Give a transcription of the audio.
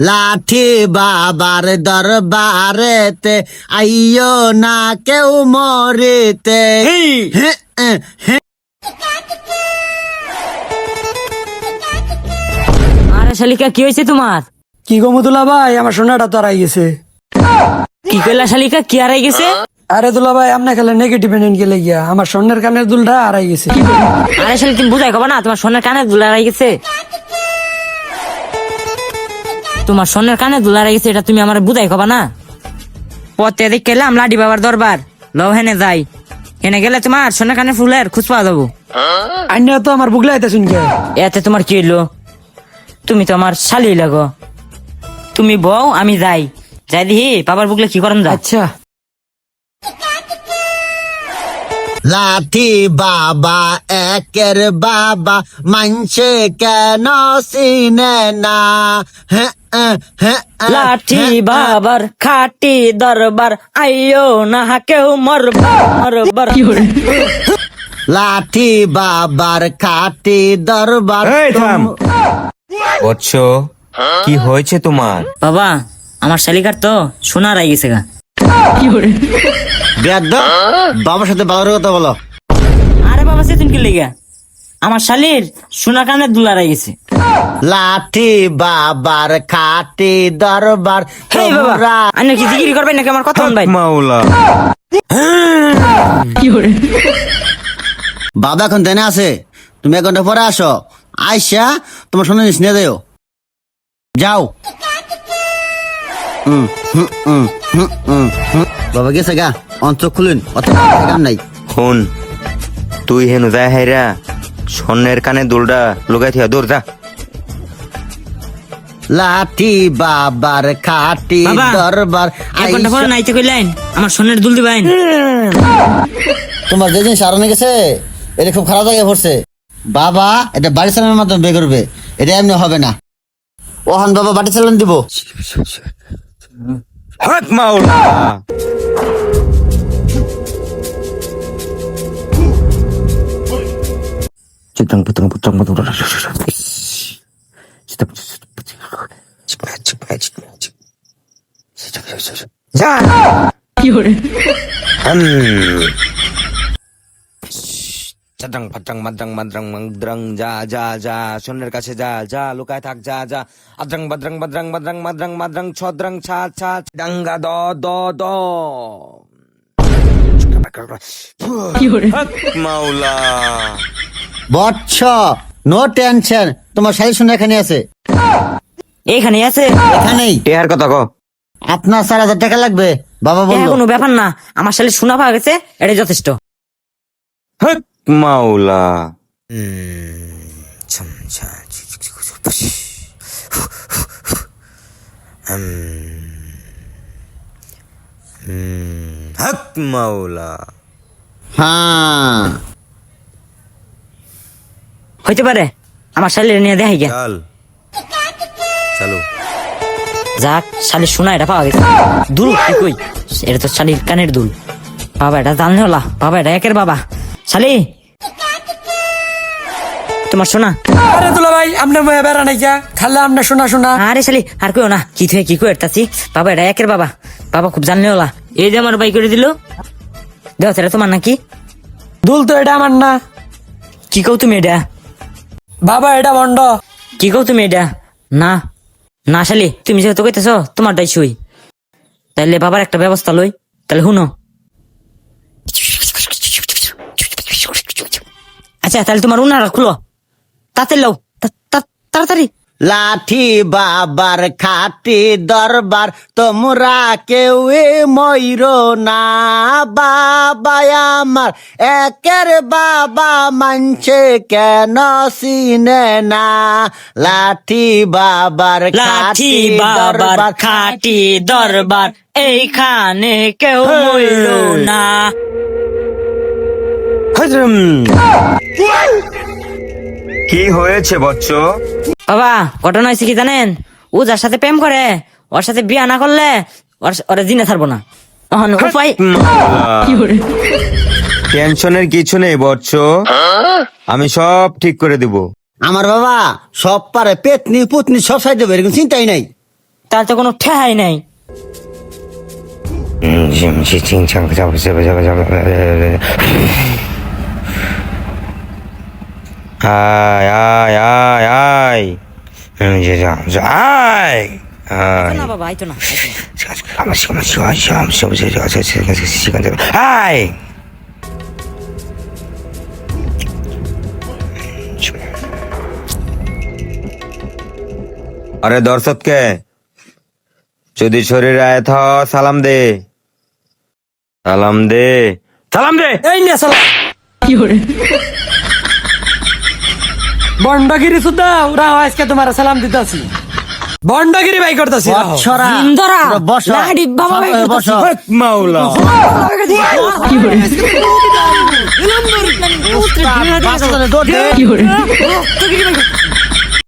লাঠি বাবার দরবারেতে আইও না কেউ মরিতে। আরে শালিকা কি হয়েছে তোমার? কি গো মতুলা ভাই? আমার সোনাটা তো হারাই গেছে। কি কইলা শালিকা কি হারাই গেছে? আরে দুলা ভাই আপনার খেলে নেগেটিভ এনএন গেলে গিয়া আমার স্বর্ণের কানের দুলটা হারাই গেছে। আরে শালি তুমি বুঝাই কবা না তোমার সোনার কানে দুলা হারাই গেছে। তোমার সোনার কানে দুলা হারাই গেছে এটা তুমি আমার বুঝাই কবা না? পথে দেখ গেলাম লাডি বাবার দরবার। লও হেনে যাই। হেনে গেলে তোমার সোনার কানে ফুলের খুঁজ পাওয়া যাব। আইনা তো আমার বুগলাইতে শুনছে এতে তোমার কি হইল? তুমি তো আমার শালি লাগো তুমি বউ আমি যাই। যাই দিহি বাবার বুকলে কি করম যা। আচ্ছা। লাঠি বাবা একের বাবা মানছে কেন চিনে না হ্যাঁ, লাঠি বাবার খাটি দরবার আইও না কেউ মরবার মরবার। লাঠি বাবার খাটি দরবার। বৎস কি হয়েছে তোমার? বাবা আমার শালিকার তো সোনার আই গেছে গা। বাবার সাথে বাবার কথা বলো। আরে বাবা সে তুমি কি লেগে আমার শালির সোনা কানে দুলার আই গেছে। লাঠি বাবার খাটি দরবার হেই বাবা তোমরা আন্য কি জিগিরি করবেন নাকি? আমার কথা ভাই মাওলা। বাবা এখন দেনে আছে। তুমি এক ঘণ্টা পরে আসো। আইসা তোমার সঙ্গে নিয়ে দেও যাও। বাবা গেছে গা। অঞ্চল খুলুন। অত কাম নাই। শুন তুই হেনু যায় হাইরা। স্বর্ণের কানে দুলটা লগাই থিয়া দৌড় যা। লাঠি বাবার খাটি বাবা, দরবার এক ঘণ্টা পরে নাইতে কইলেন আমার সোনের দুল দিবেন তোমার যে জিনিস আরনে গেছে এটা খুব খারাপ জায়গায় পড়ছে বাবা এটা বাড়ি চালানোর মাধ্যমে বে করবে এটা এমনি হবে না ওহান বাবা বাড়ি চালান দিব হক মাওলা চিত্রং পুত্রং পুত্রং পুত্রং চাদ্রাং ফাদ্রাং মাদ্রাং মাদ্রাং মাদ্রাং যা যা যা সোনের কাছে যা যা লুকায় থাক যা যা আদ্রাং বাদ্রাং বাদ্রাং বাদ্রাং মাদ্রাং মাদ্রাং ছদ্রাং ছা ছা ডাঙ্গা দ দ দ মাওলা বৎস নো টেনশন তোমার শাড়ি শুনে এখানে আছে। এইখানে আছে। এখানেই? টেহার কথা কো আপনার চার হাজার টাকা লাগবে বাবা এটা বলল। কোনো ব্যাপার না আমার শালি সোনা পাওয়া গেছে এটাই যথেষ্ট। হক মাওলা। হক মাওলা। হ্যাঁ। হইতে পারে আমার শালির নিয়ে দেখাই গে চল। চলো যাক শালির সোনা এটা পাওয়া গেছে। দুল কি কই? এটা তো শালির কানের দুল। বাবা এটা জানলে হলা বাবা এটা একের বাবা। শালি! তোমার সোনা? আরে দুলা ভাই আপনার বয়ে বেড়া নাই খালে আপনার শোনা শোনা আরে শালি আর কইও না কি থুয়ে কি কই এরতাছি বাবা এটা একের বাবা। বাবা খুব জানলে হলা এই যে আমার বাই করে দিল। দেখ এটা তোমার নাকি? দুল তো এটা আমার না। কি কও তুমি এটা? বাবা এটা বন্ড কি কও তুমি এটা? না। না শালি, তুমি যেহেতু কইতেছ, তোমার দায় শুই তাইলে বাবার একটা ব্যবস্থা লই তাহলে শুনো। আচ্ছা তাহলে তোমার উনারা খুলো। তাতে লও তাড়াতাড়ি। লাঠি বাবার খাটি দরবার তোমরা কেউ ময়ূর না। বাবা আমার একের বাবা মানছে কেন চিনে না। লাঠি বাবার লাঠি খাটি বাবার খাটি দরবার এইখানে কেউ মইল না। হজরম। কি হয়েছে বচ্চ বাবা ঘটনা হয়েছে কি জানেন ও যার সাথে প্রেম করে ওর সাথে বিয়া না করলে ওর জিনে ছাড়বো না উপায় টেনশনের কিছু নেই বচ্চ আমি সব ঠিক করে দেব আমার বাবা সব পারে পেতনি পুতনি সব সাইড দেবে এরকম চিন্তাই নাই তার তো কোনো ঠেহাই নাই আয় আয় আয় আয় আয়। আয় না বাবা আইতো না আয় আরে দর্শককে যদি শরীর আয় থ সালাম দে। সালাম দে। সালাম দে। এই নিয়ে সালা বন্ডগিরি সুদ্ধা ওরা আজকে তোমার সালাম দিতাছি। বন্ডগিরি ভাই করতেছি ইন্দরা, লাডি বাবা।